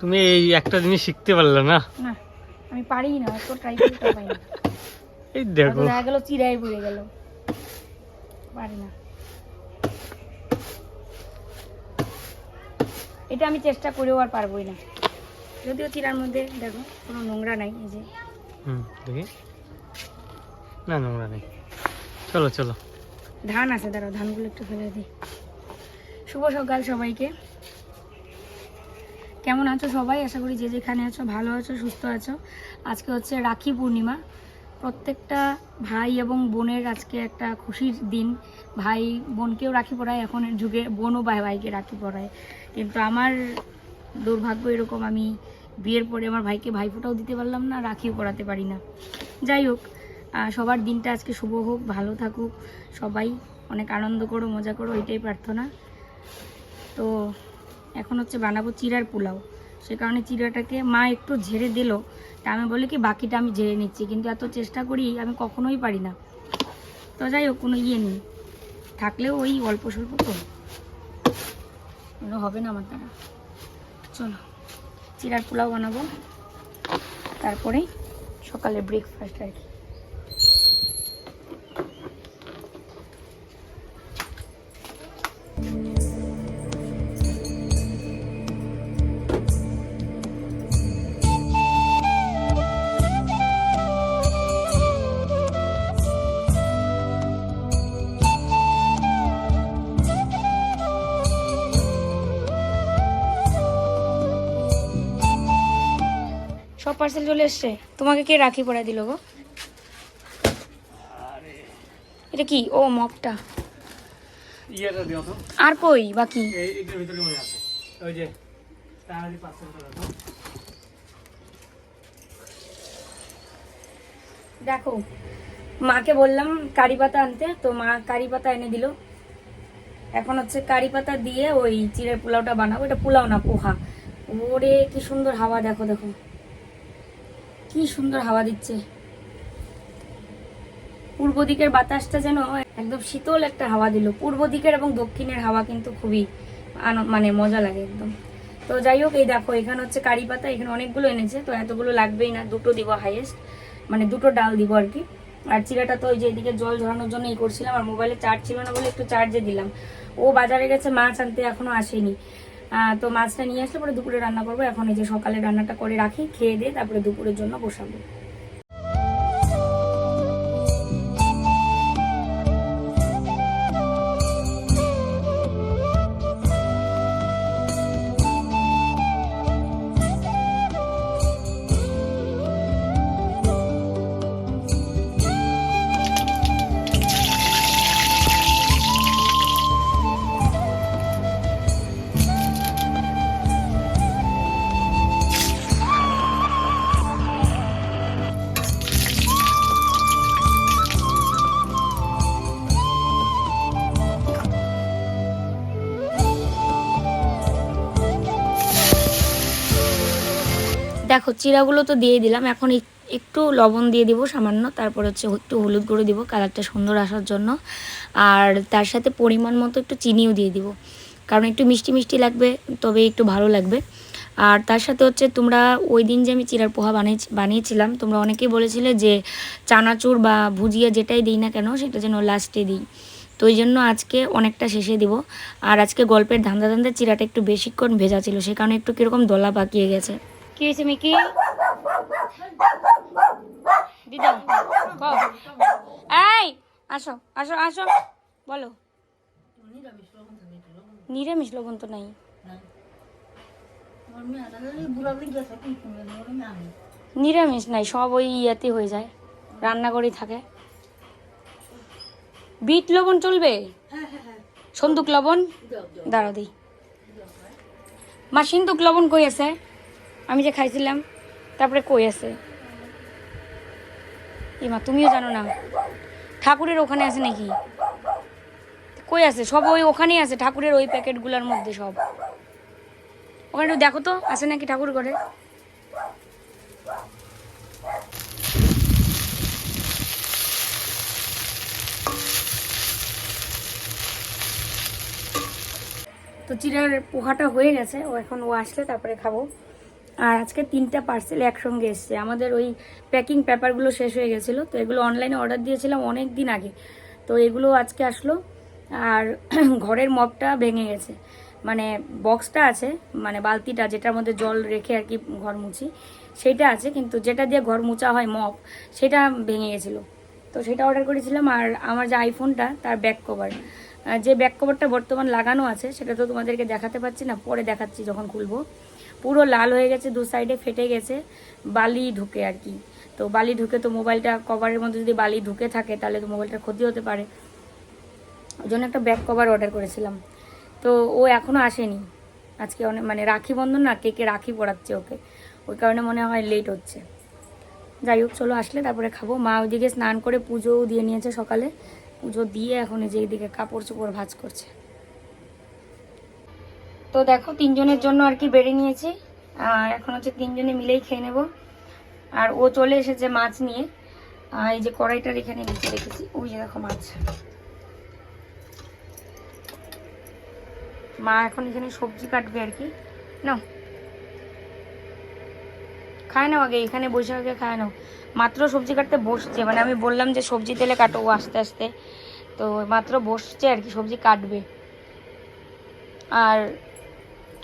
তুমি এই একটা জিনিস শিখতে পারলে না? না আমি পারি না তো ট্রাই করতে পারি না। এই দেখো। দেখা গেল চিরাই পড়ে গেল। পারি না। এটা আমি চেষ্টা করেও আর পারবোই না। যদিও চিরার মধ্যে দেখো কোনো নোংরা নাই এই যে। হুম দেখি। না নোংরা নেই। চলো চলো। ধান আছে দাঁড়াও ধানগুলো একটু ফেলে দিই। শুভ সকাল সবাইকে। কেমন আছো সবাই? আশা করি যে যেখানে আছো, ভালো আছো, সুস্থ আছো। আজকে হচ্ছে রাখি পূর্ণিমা। প্রত্যেকটা ভাই এবং বোনের আজকে একটা খুশির দিন। ভাই বোনকেও রাখি পরায় এখনের যুগে বোনও ভাই ভাইকে রাখি পরায়। কিন্তু আমার দুর্ভাগ্য এরকম, আমি বিয়ের পরে আমার ভাইকে ভাইফোঁটাও দিতে পারলাম না, রাখিও পড়াতে পারি না। যাই হোক সবার দিনটা আজকে শুভ হোক, ভালো থাকুক। সবাই অনেক আনন্দ করো, মজা করো এটাই প্রার্থনা। তো এখন হচ্ছে বানাবো চিড়ার পোলাও। সে কারণে চিড়াটাকে মা একটু ঝেড়ে দিল। তা আমি বলি কি, বাকিটা আমি ঝেড়ে নিচ্ছি। কিন্তু এত চেষ্টা করি, আমি কখনোই পারি না। তো যাই হোক, কোনো ইয়ে নেই। থাকলেও ওই অল্প স্বল্প তো হবে না আমার দ্বারা। চলো চিড়ার পোলাও বানাবো। তারপরে সকালে ব্রেকফাস্ট আর কি। পার্সেল চলে এসছে। তোমাকে কে রাখি পড়া দিল গো? এটা কি? ও মপটা আর কই বাকি? দেখো মাকে বললাম কারি পাতা আনতে তো মা কারি পাতা এনে দিল। এখন হচ্ছে কারি পাতা দিয়ে ওই চিড়ের পোলাওটা বানাবো। এটা পোলাও না পোহা। ওরে কি সুন্দর হাওয়া দেখো দেখো। কি সুন্দর হাওয়া দিচ্ছে। পূর্ব দিকের বাতাসটা যেন একদম শীতল একটা হাওয়া দিল। পূর্ব দিকের এবং দক্ষিণের হাওয়া কিন্তু খুবই মানে মজা লাগে একদম। তো যাই হোক, এই দেখো, এখানে হচ্ছে কারি পাতা, এখানে অনেকগুলো এনেছে, তো এতগুলো লাগবেই না, দুটো দিব হাইয়েস্ট মানে দুটো ডাল দিব আর কি। আর চিরাটা তো ওই যে এদিকে জল ঝরানোর জন্য এই করছিলাম, আর মোবাইলে চার্জ ছিল না বলে একটু চার্জে দিলাম। ও বাজারে গেছে, মাছ আনতে এখনও আসেনি। তো মাছটা নিয়ে আসলে পরে দুপুরে রান্না করব। এখন এই যে সকালে রান্নাটা করে রাখি, খেয়ে দিয়ে তারপরে দুপুরের জন্য বসাবো। দেখো চিড়াগুলো তো দিয়ে দিলাম। এখন একটু লবণ দিয়ে দিব সামান্য, তারপর হচ্ছে একটু হলুদ গুঁড়ো দিব কালারটা সুন্দর আসার জন্য। আর তার সাথে পরিমাণ মতো একটু চিনিও দিয়ে দিব, কারণ একটু মিষ্টি মিষ্টি লাগবে, তবে একটু ভালো লাগবে। আর তার সাথে হচ্ছে তোমরা ওই দিন যে আমি চিড়ার পোহা বানিয়ে বানিয়েছিলাম, তোমরা অনেকেই বলেছিলে যে চানাচুর বা ভুজিয়া যেটাই দিই না কেন, সেটা যেন লাস্টে দিই। তো ওই জন্য আজকে অনেকটা শেষে দিব। আর আজকে গল্পের ধান্দা ধান্দা চিড়াটা একটু বেশিক্ষণ ভেজা ছিল, সে কারণে একটু কীরকম দলা পাকিয়ে গেছে। কি হয়েছে, মিকি? দিদা কও। এই, আসো আসো আসো। বলো। নিরামিষ লবণ তো নাই। নিরামিষ নাই, সব ওই ইয়াতে হয়ে যায়। রান্না করেই থাকে। বিট লবণ চলবে? সন্দুক লবণ? দাঁড়া দিই মা, সিন্দুক লবণ কই আছে? আমি যে খাইছিলাম, তারপরে কই আছে? মা তুমিও জানো না। ঠাকুরের ওখানে আছে নাকি? কই আছে? সব ওই ওখানেই আছে, ঠাকুরের ওই প্যাকেটগুলোর মধ্যে সব। ওখানে একটু দেখো তো, আছে নাকি ঠাকুর ঘরে? তো চিরার পোহাটা হয়ে গেছে, ও এখন ও আসলে তারপরে খাব। আর আজকে তিনটা পার্সেল একসঙ্গে এসছে। আমাদের ওই প্যাকিং পেপারগুলো শেষ হয়ে গেছিল, তো এগুলো অনলাইনে অর্ডার দিয়েছিলাম অনেক দিন আগে। তো এগুলো আজকে আসলো, আর ঘরের মপটা ভেঙে গেছে। মানে বক্সটা আছে মানে বালতিটা যেটার মধ্যে জল রেখে আর কি ঘর মুছি, সেটা আছে, কিন্তু যেটা দিয়ে ঘর মোছা হয় মপ সেটা ভেঙে গেছিল। তো সেটা অর্ডার করেছিলাম, আর আমার যে আইফোনটা তার ব্যাক কভার যে ব্যাক কভারটা বর্তমান লাগানো আছে, সেটা তো তোমাদেরকে দেখাতে পারছি না, পরে দেখাচ্ছি যখন খুলবো। পুরো লাল হয়ে গেছে, দু সাইডে ফেটে গেছে, বালি ঢুকে আর কি। তো বালি ঢুকে তো মোবাইলটা কভারের মধ্যে যদি বালি ঢুকে থাকে, তাহলে তো মোবাইলটার ক্ষতি হতে পারে। ওই জন্য একটা ব্যাক কভার অর্ডার করেছিলাম। তো ও এখনও আসেনি। আজকে অনেক মানে রাখি বন্ধন না, কেকে রাখি পড়াচ্ছে ওকে। ওই কারণে মনে হয় লেট হচ্ছে। যাই হোক, চলো আসলে তারপরে খাব। মা ওইদিকে স্নান করে পুজোও দিয়ে নিয়েছে সকালে। পুজো দিয়ে এখন যে এইদিকে কাপড় চোপড় ভাজ করছে। তো দেখো, তিনজনের জন্য আর কি বেড়ে নিয়েছি। আর এখন হচ্ছে তিনজনে মিলেই খেয়ে নেব। আর ও চলে এসেছে মাছ নিয়ে। এই যে কড়াইটার এখানে নিচে রেখেছি। ওই যে দেখো মাছ। মা এখন এখানে সবজি কাটবে আর কি। নাও। খায় নাও আগে, এখানে বসে আগে খায় নাও। মাত্র সবজি কাটতে বসছে। মানে আমি বললাম যে সবজি তেলে কাটো ও আস্তে আস্তে। তো মাত্র বসছে আর কি, সবজি কাটবে। আর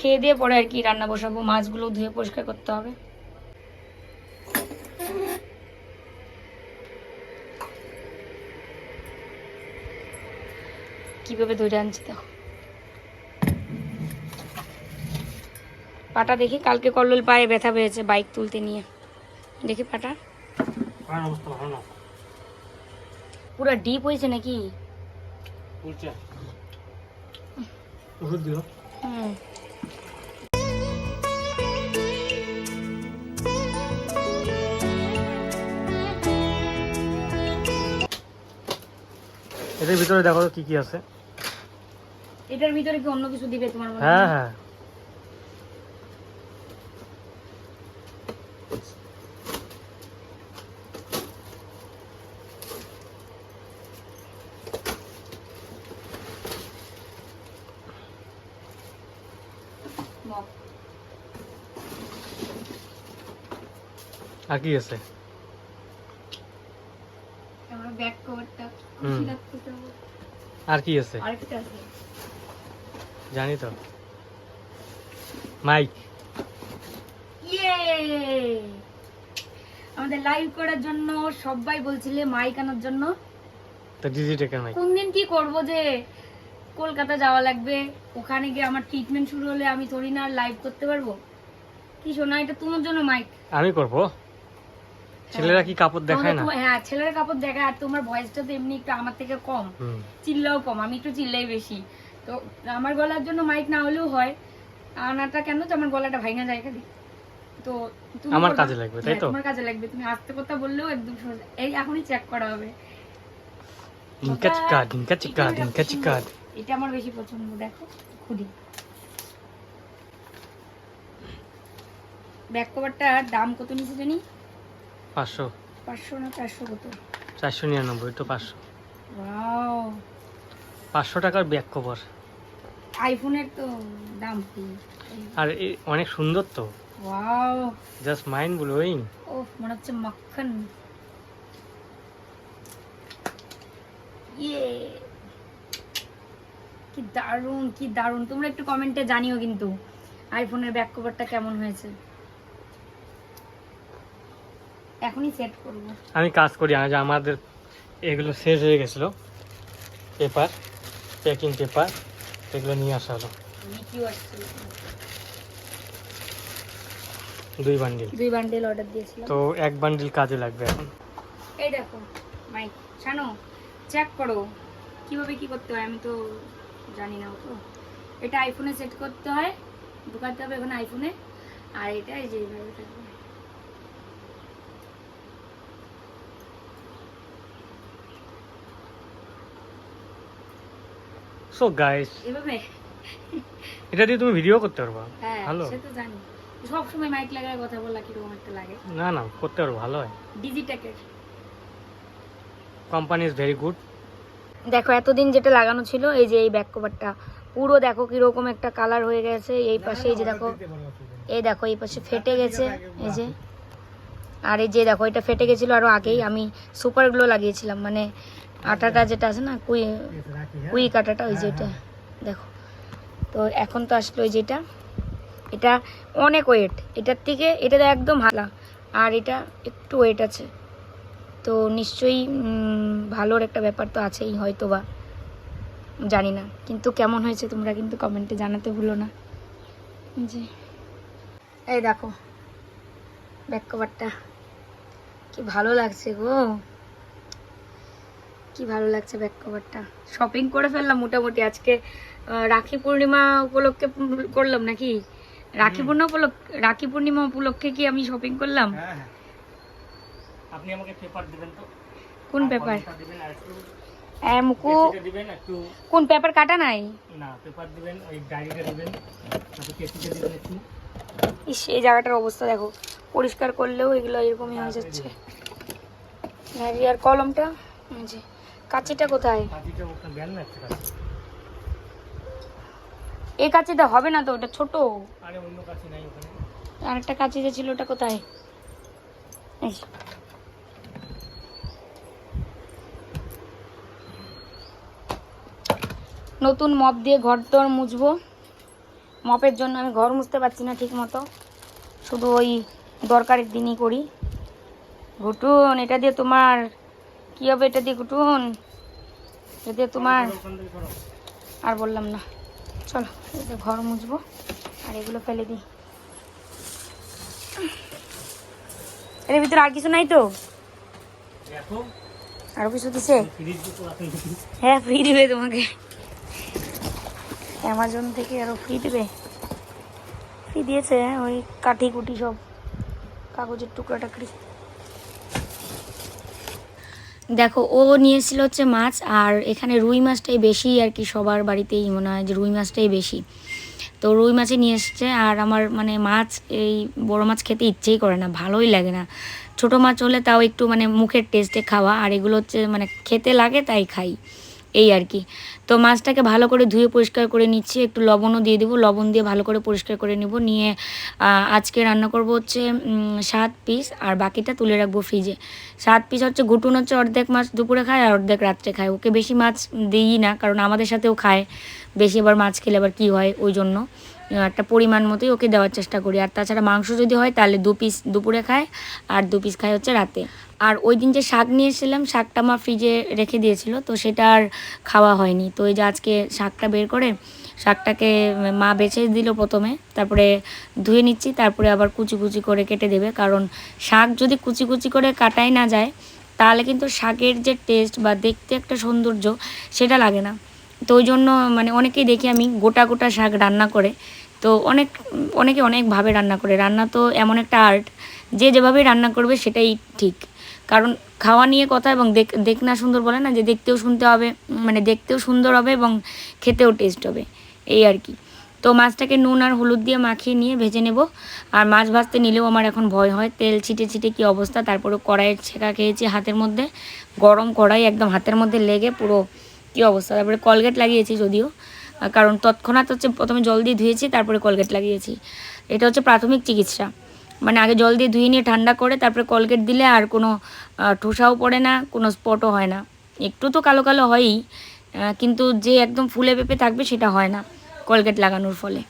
খেয়ে দিয়ে পরে আর কি রান্না বসাবো মাছগুলো ধুয়ে পরিষ্কার করতে হবে। কীভাবে ধরে আনছি তো পাটা দেখি কালকে কল্লোল পায়ে ব্যথা পেয়েছে বাইক তুলতে নিয়ে। দেখি পাটা। পুরো ডিপ হয়েছে নাকি? ওষুধ দিল। হুম। এদের ভিতরে দেখো কি কি আছে। এটার ভিতরে কি অন্য কিছু দিবে তোমার মনে হ্যাঁ? হ্যাঁ আর কি আছে? আমার ব্যাক কভারটা আর কি আছে? জানি তো। মাইক। ইয়ে! আমাদের লাইভ করার জন্য সবাই বলছিলে মাইক আনার জন্য। তো ডিজিটেকের মাইক। কোন দিন কি করব যে কলকাতা যাওয়া লাগবে ওখানে গিয়ে আমার ট্রিটমেন্ট শুরু হলে আমি থরি না লাইভ করতে পারব? কি শোনা এটা তোমার জন্য মাইক। আমি করব? ছেলেরা কি কাপড় দেখায় না? হ্যাঁ ছেলের কাপড় দেখায় আর তোমার ভয়েসটা তো এমনি একটু আমার থেকে কম। চিল্লাও কম আমি একটু চিল্লাই বেশি। তো আমার গলার জন্য মাইক না হলেও হয়। আনাটা কেন তো আমার গলাটা ভাঙা যায় খালি তো আমার কাজে লাগবে, তাই হ্যাঁ, তো? তোমার কাজে লাগবে। তুমি আস্তে কথা বললেও একদম এই এখনই চেক করা হবে। ডিঙ্কা চিকা ডিঙ্কা চিকা এটা আমার ডিঙ্কা চিকা এটা আমার বেশি পছন্দ দেখো খুদি ব্যাক কভারটার দাম কত নিচে জানি? পাঁচশো। পাঁচশো না চারশো কত? চারশো নিরানব্বই তো পাঁচশো। ওয়াও। পাঁচশো টাকার ব্যাক কভার। আইফোনের তো দাম কি? আর এই অনেক সুন্দর তো। ওয়াও। Just mind blowing. ও মনে হচ্ছে মাখন। ইয়ে। কি দারুণ কি দারুণ। তোমরা একটু কমেন্টে জানিও কিন্তু আইফোনের ব্যাক কভারটা কেমন হয়েছে। এখনই সেট করব। আমি কাজ করি আজ আমাদের এগুলো শেষ হয়ে গেছিল। পেপার প্যাকিং পেপার এগুলো নিয়ে আসা হলো। দুই বান্ডিল দুই বান্ডেল অর্ডার দিয়েছিলাম। তো এক বান্ডিল কাজে লাগবে এখন। এই দেখো মাইক শানো চেক করো কীভাবে কি করতে হয় আমি তো জানি না তো এটা আইফোনে সেট করতে হয় ঢুকাতে হবে এখন আইফোনে আর এটা এই যে এইভাবে থাকবে। সো গাইস এভাবে? এটা দিয়ে তুমি ভিডিও করতে পারবা। হ্যাঁ ভালো। সে তো জানি। সব সময় মাইক লাগায় কথা বলা কীরকম একটা লাগে। না না করতে পারব ভালো হয়। ডিজিটেকের কোম্পানি ইজ ভেরি গুড দেখো এতদিন যেটা লাগানো ছিল এই যে এই ব্যাক কভারটা পুরো দেখো কীরকম একটা কালার হয়ে গেছে এই পাশে এই যে দেখো এই দেখো এই পাশে ফেটে গেছে এই যে। আর এই যে দেখো এটা ফেটে গেছিল আরও আগেই আমি সুপার গ্লো লাগিয়েছিলাম মানে আটাটা যেটা আছে না কুই কুই কাটাটা ওই যেটা। দেখো। তো এখন তো আসলো ওই যেটা। এটা অনেক ওয়েট এটার থেকে এটা একদম হালা। আর এটা একটু ওয়েট আছে। তো নিশ্চয়ই ভালোর একটা ব্যাপার তো আছেই হয়তো বা জানি না। কিন্তু কেমন হয়েছে তোমরা কিন্তু কমেন্টে জানাতে ভুলো না। জি এই দেখো। ব্যাক কভারটা কি ভালো লাগছে গো। কি ভালো লাগছে ব্যাক কভারটা শপিং করে ফেললাম মোটামুটি আজকে। রাখি পূর্ণিমা উপলক্ষে করলাম নাকি? রাখি পূর্ণিমা উপলক্ষে রাখি পূর্ণিমা উপলক্ষে কি আমি শপিং করলাম? হ্যাঁ হ্যাঁ। আপনি আমাকে পেপার দিবেন তো? কোন পেপার কলমটা দিবেন আর একটু মুকু কেসিটা দিবেন একটু কোন পেপার কাটা নাই? না পেপার দিবেন ওই ডায়েরিটা দিবেন তারপর কেসিটা দিবেন একটু। ইস এই জায়গাটার অবস্থা দেখো। পরিষ্কার করলেও এগুলো এরকমই হয়ে যাচ্ছে। ডায়েরি আর কলমটা? এই যে। কাঁচিটা কোথায়। এই কাঁচিটা হবে না তো ওটা ছোট। আরে অন্য কাছে আরেকটা কাঁচি যে ছিল ওটা কোথায়? নতুন মপ দিয়ে ঘর দর মুছবো। মপের জন্য আমি ঘর মুছতে পারছি না ঠিক মতো শুধু ওই দরকারের দিনই করি। ঘুটুন এটা দিয়ে তোমার কি হবে এটা দিয়ে কুটুন? এটা দিয়ে তোমার। আর বললাম না। চলো এটা ঘর মুছবো আর এগুলো ফেলে দিই। এর ভিতরে আর কিছু নাই তো? আরও কিছু দিছে? হ্যাঁ ফ্রি দিবে তোমাকে। অ্যামাজন থেকে আরও ফ্রি দেবে। ফ্রি দিয়েছে ওই কাঠি কুটি সব কাগজের টুকরা টাকরি দেখো, ও নিয়েছিল হচ্ছে মাছ আর এখানে রুই মাছটাই বেশি আর কি, সবার বাড়িতেই মনে হয় যে রুই মাছটাই বেশি। তো রুই মাছই নিয়ে এসছে আর আমার মানে মাছ, এই বড় মাছ খেতে ইচ্ছেই করে না, ভালোই লাগে না। ছোট মাছ হলে তাও একটু মানে মুখের টেস্টে খাওয়া আর এগুলো হচ্ছে মানে খেতে লাগে তাই খাই। এই আর কি। তো মাছটাকে ভালো করে ধুয়ে পরিষ্কার করে নিচ্ছি। একটু লবণও দিয়ে দেবো, লবণ দিয়ে ভালো করে পরিষ্কার করে নেব। নিয়ে আজকে রান্না করব হচ্ছে সাত পিস আর বাকিটা তুলে রাখব ফ্রিজে সাত পিস হচ্ছে, ঘুটুন হচ্ছে অর্ধেক মাছ দুপুরে খায় আর অর্ধেক রাত্রে খায়। ওকে বেশি মাছ দিই না, কারণ আমাদের সাথেও খায়। বেশি আবার মাছ খেলে আবার কী হয় ওই জন্য। একটা পরিমাণ মতোই ওকে দেওয়ার চেষ্টা করি। আর তাছাড়া মাংস যদি হয় তাহলে দু পিস দুপুরে খায় আর দু পিস খায় হচ্ছে রাতে। আর ওই দিন যে শাক নিয়ে এসেছিলাম, শাকটা মা ফ্রিজে রেখে দিয়েছিল, তো সেটা আর খাওয়া হয়নি। তো এই যে আজকে শাকটা বের করে, শাকটাকে মা বেছে দিল প্রথমে, তারপরে ধুয়ে নিচ্ছি, তারপরে আবার কুচি কুচি করে কেটে দেবে। কারণ শাক যদি কুচি কুচি করে কাটাই না যায়, তাহলে কিন্তু শাকের যে টেস্ট বা দেখতে একটা সৌন্দর্য, সেটা লাগে না। তো ওই জন্য মানে অনেকেই দেখি আমি গোটা গোটা শাক রান্না করে, তো অনেক, অনেকে অনেকভাবে রান্না করে। রান্না তো এমন একটা আর্ট যে যেভাবে রান্না করবে সেটাই ঠিক। কারণ খাওয়া নিয়ে কথা এবং দেখ দেখ না সুন্দর বলে না যে দেখতেও শুনতে হবে মানে দেখতেও সুন্দর হবে এবং খেতেও টেস্ট হবে, এই আর কি। তো মাছটাকে নুন আর হলুদ দিয়ে মাখিয়ে নিয়ে ভেজে নেব। আর মাছ ভাজতে নিলেও আমার এখন ভয় হয়, তেল ছিটে ছিটে কী অবস্থা তারপরে কড়াইয়ের ছেঁকা খেয়েছি হাতের মধ্যে, গরম কড়াই একদম হাতের মধ্যে লেগে পুরো কী অবস্থা। তারপরে কলগেট লাগিয়েছি যদিও কারণ তৎক্ষণাৎ হচ্ছে প্রথমে জল দিয়ে ধুয়েছি, তারপরে কলগেট লাগিয়েছি। এটা হচ্ছে প্রাথমিক চিকিৎসা। মানে আগে জল দিয়ে ধুয়ে নিয়ে ঠান্ডা করে তারপরে কলগেট দিলে আর কোনো ঠোসাও পড়ে না, কোনো স্পটও হয় না। একটু তো কালো কালো হয়ই কিন্তু যে একদম ফুলে পেঁপে থাকবে সেটা হয় না কলগেট লাগানোর ফলে।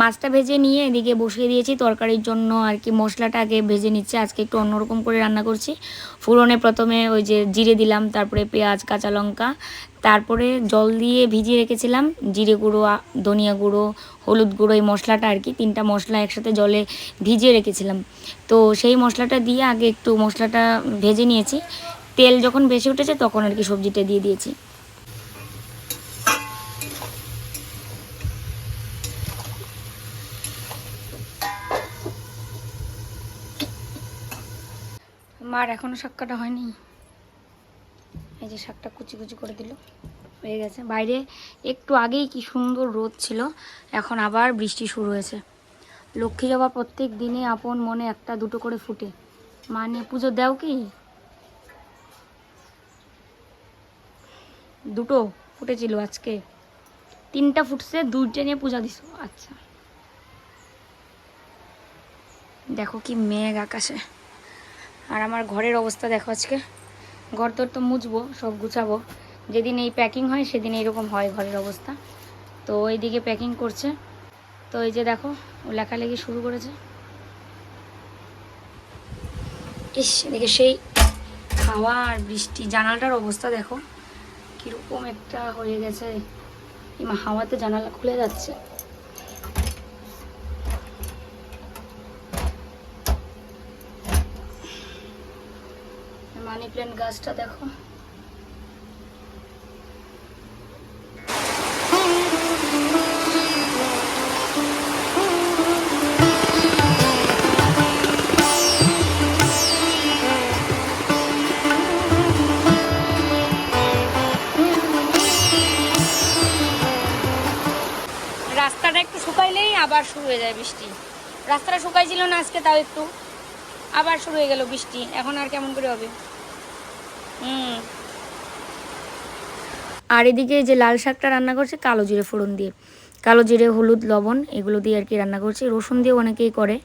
মাছটা ভেজে নিয়ে এদিকে বসিয়ে দিয়েছি। তরকারির জন্য আর কি মশলাটা আগে ভেজে নিচ্ছে। আজকে একটু অন্যরকম করে রান্না করছি। ফুরনে প্রথমে ওই যে জিরে দিলাম, তারপরে পেঁয়াজ, কাঁচা লঙ্কা, তারপরে জল দিয়ে ভিজিয়ে রেখেছিলাম। জিরে গুঁড়ো ধনিয়া গুঁড়ো, হলুদ গুঁড়ো, এই মশলাটা আর কি, তিনটা মশলা একসাথে জলে ভিজিয়ে রেখেছিলাম। তো সেই মশলাটা দিয়ে আগে একটু মশলাটা ভেজে নিয়েছি। তেল যখন বেশি উঠেছে তখন আর কি সবজিটা দিয়ে দিয়েছি। মার এখনও শাক কাটা হয়নি। এই যে শাকটা কুচি কুচি করে দিল। হয়ে গেছে। বাইরে একটু আগেই কি সুন্দর রোদ ছিল, এখন আবার বৃষ্টি শুরু হয়েছে। লক্ষ্মী জবা প্রত্যেক দিনে আপন মনে একটা দুটো করে ফুটে। মানে পুজো দাও কি? দুটো ফুটেছিল আজকে। তিনটা ফুটছে, দুইটা নিয়ে পূজা দিছো। আচ্ছা। দেখো কি মেঘ আকাশে। আর আমার ঘরের অবস্থা দেখো আজকে। ঘর তোর তো মুছবো, সব গুছাবো। যেদিন এই প্যাকিং হয়, সেদিন এইরকম হয় ঘরের অবস্থা। তো এইদিকে প্যাকিং করছে। তো এই যে দেখো, ও লেখালেখি শুরু করেছে। ইস, এদিকে সেই হাওয়া আর বৃষ্টি, জানালাটার অবস্থা দেখো। কীরকম একটা হয়ে গেছে। হাওয়াতে জানালা খুলে যাচ্ছে। মানি প্ল্যান্ট গাছটা দেখো। রাস্তাটা একটু শুকাইলেই আবার শুরু হয়ে যায় বৃষ্টি। রাস্তাটা শুকাইছিল না আজকে, তাও একটু। আবার শুরু হয়ে গেল বৃষ্টি। এখন আর কেমন করে হবে? আর এদিকে যে লাল শাকটা রান্না করছে, কালো জিরে ফোড়ন দিয়ে। কালো জিরে, হলুদ, লবণ, এগুলো দিয়ে আর কি রান্না করছি। রসুন দিয়ে অনেকেই করে।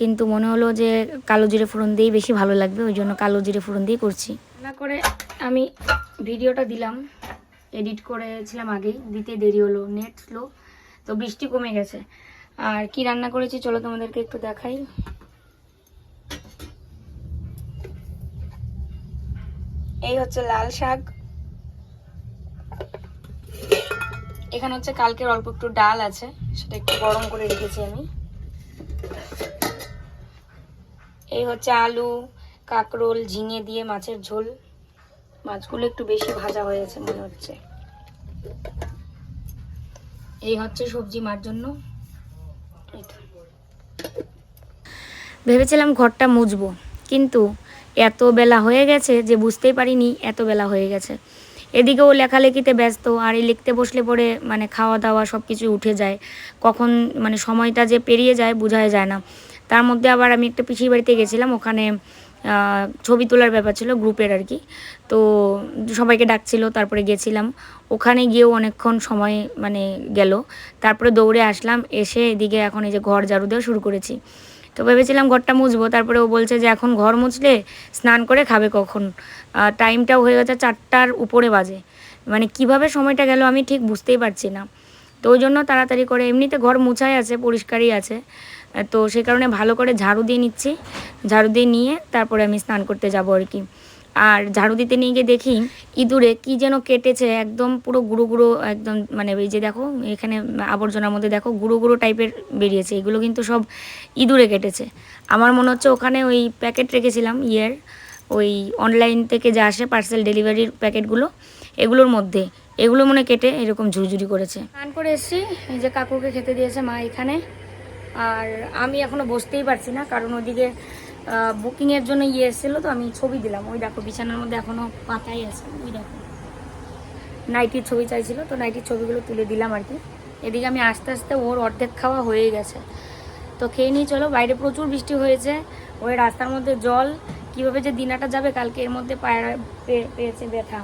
কিন্তু মনে হলো যে কালো জিরে ফোড়ন দিয়েই বেশি ভালো লাগবে, ওই জন্য কালো জিরে ফোড়ন দিয়ে করছি। রান্না করে আমি ভিডিওটা দিলাম, এডিট করেছিলাম আগেই, দিতে দেরি হলো, নেট স্লো, তো বৃষ্টি কমে গেছে। আর কি রান্না করেছি চলো তোমাদেরকে একটু দেখাই। এই হচ্ছে লাল শাক। এখানে হচ্ছে কালকের অল্প একটু ডাল আছে, সেটা একটু গরম করে রেখেছি আমি। এই হচ্ছে আলু, কাকরোল, ঝিঙে দিয়ে মাছের ঝোল। মাছগুলো একটু বেশি ভাজা হয়েছে মনে হচ্ছে। এই হচ্ছে সবজি মার জন্য। ভেবেছিলাম ঘরটা মুছবো, কিন্তু এত বেলা হয়ে গেছে যে বুঝতেই পারিনি, এত বেলা হয়ে গেছে। এদিকেও লেখালেখিতে ব্যস্ত, আর এই লিখতে বসলে পরে মানে খাওয়া দাওয়া সব কিছু উঠে যায়। কখন মানে সময়টা যে পেরিয়ে যায় বোঝাই যায় না। তার মধ্যে আবার আমি একটা পিসির বাড়িতে গেছিলাম, ওখানে ছবি তোলার ব্যাপার ছিল গ্রুপের আর কি। তো সবাইকে ডাকছিল, তারপরে গেছিলাম। ওখানে গিয়েও অনেকক্ষণ সময় মানে গেল। তারপরে দৌড়ে আসলাম, এসে এদিকে এখন এই যে ঘর ঝাড়ু দেওয়া শুরু করেছি। তো ভেবেছিলাম ঘরটা মুছবো, তারপরে ও বলছে যে এখন ঘর মুছলে স্নান করে খাবে কখন। টাইমটাও হয়ে গেছে চারটার উপরে বাজে। মানে কীভাবে সময়টা গেল আমি ঠিক বুঝতেই পারছি না। তো ওই জন্য তাড়াতাড়ি করে, এমনিতে ঘর মুছাই আছে, পরিষ্কারই আছে। তো সে কারণে ভালো করে ঝাড়ু দিয়ে নিচ্ছি। ঝাড়ু দিয়ে নিয়ে তারপরে আমি স্নান করতে যাব আর কি। আর ঝাড়ু দিতে নিয়ে গিয়ে দেখি ইঁদুরে কি যেন কেটেছে, একদম পুরো গুঁড়ো গুঁড়ো, একদম মানে এই যে দেখো, এখানে আবর্জনার মধ্যে দেখো গুঁড়ো গুঁড়ো টাইপের বেরিয়েছে। এগুলো কিন্তু সব ইঁদুরে কেটেছে। আমার মনে হচ্ছে ওখানে ওই প্যাকেট রেখেছিলাম ইয়ের, ওই অনলাইন থেকে যে আসে পার্সেল ডেলিভারির প্যাকেটগুলো, এগুলোর মধ্যে। এগুলো মনে কেটে এরকম ঝুরঝুরি করেছে। স্নান করে এসেছি, এই যে কাকুকে খেতে দিয়েছে মা এখানে। আর আমি এখনও বসতেই পারছি না, কারণ ওদিকে বুকিংয়ের জন্য ইয়ে এসেছিল তো আমি ছবি দিলাম। ওই দেখো, বিছানার মধ্যে এখনও পাতাই আছে, ওই দেখো। নাইটির ছবি চাইছিল, তো নাইটির ছবিগুলো তুলে দিলাম আর কি। এদিকে আমি আস্তে আস্তে ওর অর্ধেক খাওয়া হয়ে গেছে। তো খেয়ে নিয়ে চলো, বাইরে প্রচুর বৃষ্টি হয়েছে। ওই রাস্তার মধ্যে জল, কীভাবে যে দিনাটা যাবে, কালকে এর মধ্যে পায়রা পেয়েছে ব্যথা।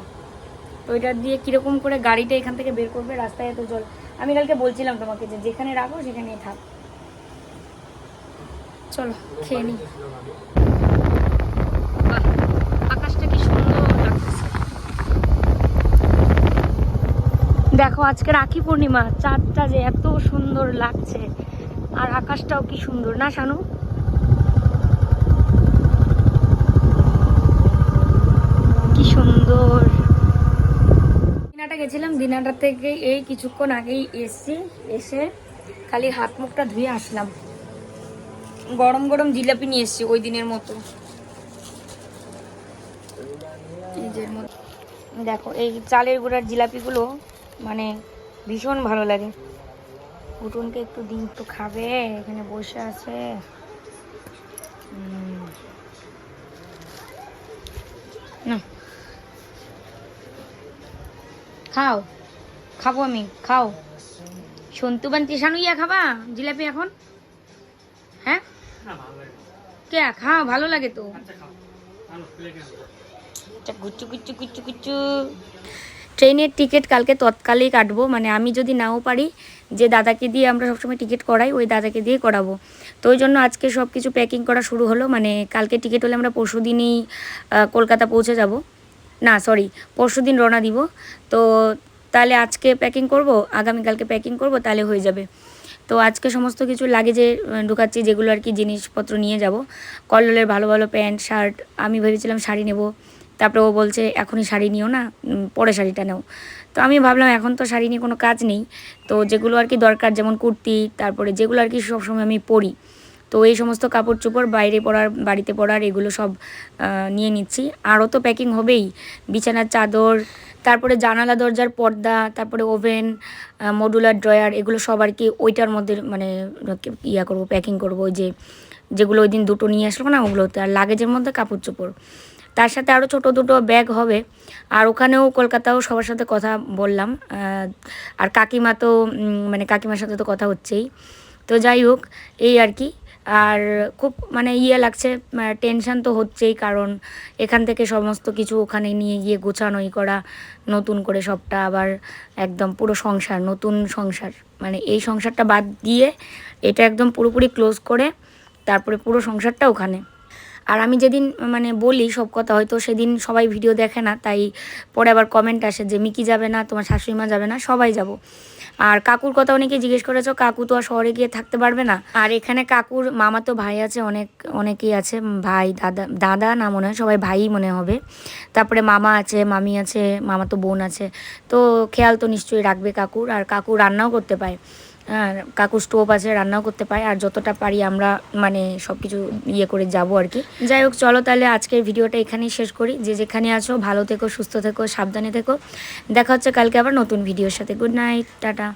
তো ওইটা দিয়ে কীরকম করে গাড়িটা এখান থেকে বের করবে রাস্তায় এত জল? আমি কালকে বলছিলাম তোমাকে যে যেখানে রাখো, সেখানেই থাক। চলো, খেয়ে নিই। আকাশটা কি সুন্দর দেখো, আজকে রাখি পূর্ণিমা, চাঁদটা যে এত সুন্দর লাগছে, আর আকাশটাও কি সুন্দর। না, শানু? কি সুন্দর। দিনাটা গেছিলাম, দিনাটা থেকে এই কিছুক্ষণ আগেই এসছি, এসে খালি হাত মুখটা ধুয়ে আসলাম। গরম গরম জিলাপি নিয়ে এসছি ওই দিনের মতো। দেখো, এই চালের গুঁড়ার জিলাপিগুলো মানে ভীষণ ভালো লাগে। উঠোনকে একটু দিন একটু খাবে, এখানে বসে আছে। খাও, খাব আমি, খাও। সন্তু বান্তি সানুইয়া খাবা জিলাপি এখন? হ্যাঁ? কে খাও ভালো লাগে তো। গুচ্চু গুচ্চু গুচ্চু গুচ্চু। ট্রেনের টিকিট কালকে তৎকালেই কাটবো মানে আমি যদি নাও পারি যে দাদাকে দিয়ে আমরা সবসময় টিকিট করাই ওই দাদাকে দিয়ে করাবো। তো ওই জন্য আজকে সব কিছু প্যাকিং করা শুরু হলো মানে কালকে টিকিট হলে আমরা পরশু দিনই কলকাতা পৌঁছে যাব। না সরি পরশু দিন রওনা দিব। তো তাহলে আজকে প্যাকিং করব আগামীকালকে প্যাকিং করব তাহলে হয়ে যাবে। তো আজকে সমস্ত কিছু লাগেজে ঢুকাচ্ছি, যেগুলো আর কি জিনিসপত্র নিয়ে যাব। কল্লোলের ভালো ভালো প্যান্ট, শার্ট, আমি ভেবেছিলাম শাড়ি নেব। তারপরে ও বলছে, এখনই শাড়ি নিও না পরে শাড়িটা নেও। তো আমি ভাবলাম, এখন তো শাড়ি নিয়ে কোনো কাজ নেই। তো যেগুলো আর কি দরকার, যেমন কুর্তি, তারপরে যেগুলো আর কি সবসময় আমি পরি। তো এই সমস্ত কাপড় চোপড় বাইরে পরার, বাড়িতে পরার এগুলো সব নিয়ে নিচ্ছি। আরও তো প্যাকিং হবেই। বিছানার চাদর, তারপরে জানালা, দরজার পর্দা, তারপরে ওভেন মডুলার ড্রয়ার এগুলো সব আর কি ওইটার মধ্যে মানে ইয়া করব প্যাকিং করব। যে, যেগুলো ওই দিন দুটো নিয়ে আসলো না, ওগুলোতে আর লাগেজের মধ্যে কাপড় চোপড় তার সাথে আরও ছোট দুটো ব্যাগ হবে। আর ওখানেও কলকাতাও সবার সাথে কথা বললাম। আর কাকিমা তো মানে কাকিমার সাথে তো কথা হচ্ছেই। তো যাই হোক, এই আর কি। আর খুব মানে ইয়ে লাগছে টেনশন তো হচ্ছেই কারণ এখান থেকে সমস্ত কিছু ওখানে নিয়ে গিয়ে গোছানোই করা, নতুন করে সবটা আবার একদম পুরো সংসার, নতুন সংসার। মানে এই সংসারটা বাদ দিয়ে এটা একদম পুরোপুরি ক্লোজ করে তারপরে পুরো সংসারটা ওখানে। আর আমি যেদিন মানে বলি সব কথা, হয়তো সেদিন সবাই ভিডিও দেখে না, তাই পরে আবার কমেন্ট আসে যে, মিকি যাবে না, তোমার শাশুড়ি মা যাবে না, সবাই যাব। আর কাকুর কথা অনেকে জিজ্ঞেস করেছ, কাকু তো আর শহরে গিয়ে থাকতে পারবে না। আর এখানে কাকুর মামা তো ভাই আছে, অনেক, অনেকেই আছে ভাই, দাদা দাদা না মনে হয়, সবাই ভাই মনে হবে। তারপরে মামা আছে, মামি আছে, মামা তো বোন আছে। তো খেয়াল তো নিশ্চয়ই রাখবে কাকুর, আর কাকু রান্নাও করতে পায়। আর কাকু স্টোভ আছে, রান্নাও করতে পারে, আর যতটা পারি আমরা মানে সব কিছু ইয়ে করে যাব আর কি। যাই হোক, চলো তাহলে আজকের ভিডিওটা এখানেই শেষ করি। যে যেখানে আছো, ভালো থেকো, সুস্থ থেকো, সাবধানে থেকো। দেখা হচ্ছে কালকে আবার নতুন ভিডিওর সাথে। Good night tata.